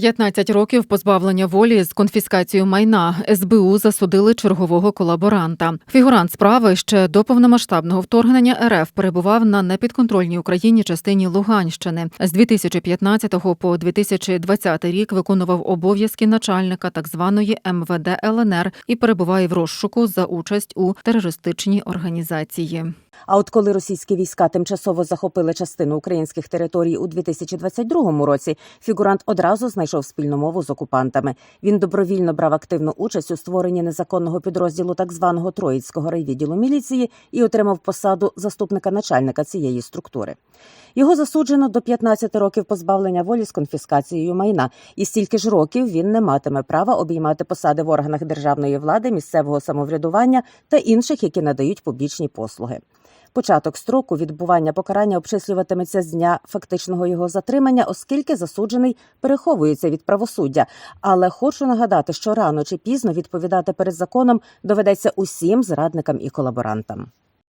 15 років позбавлення волі з конфіскацією майна СБУ засудили чергового колаборанта. Фігурант справи ще до повномасштабного вторгнення РФ перебував на непідконтрольній Україні частині Луганщини. З 2015 по 2020 рік виконував обов'язки начальника так званої МВД ЛНР і перебуває в розшуку за участь у терористичній організації. А от коли російські війська тимчасово захопили частину українських територій у 2022 році, фігурант одразу знайшов спільну мову з окупантами. Він добровільно брав активну участь у створенні незаконного підрозділу так званого Троїцького райвідділу міліції і отримав посаду заступника начальника цієї структури. Його засуджено до 15 років позбавлення волі з конфіскацією майна, і стільки ж років він не матиме права обіймати посади в органах державної влади, місцевого самоврядування та інших, які надають публічні послуги. Початок строку відбування покарання обчислюватиметься з дня фактичного його затримання, оскільки засуджений переховується від правосуддя. Але хочу нагадати, що рано чи пізно відповідати перед законом доведеться усім зрадникам і колаборантам.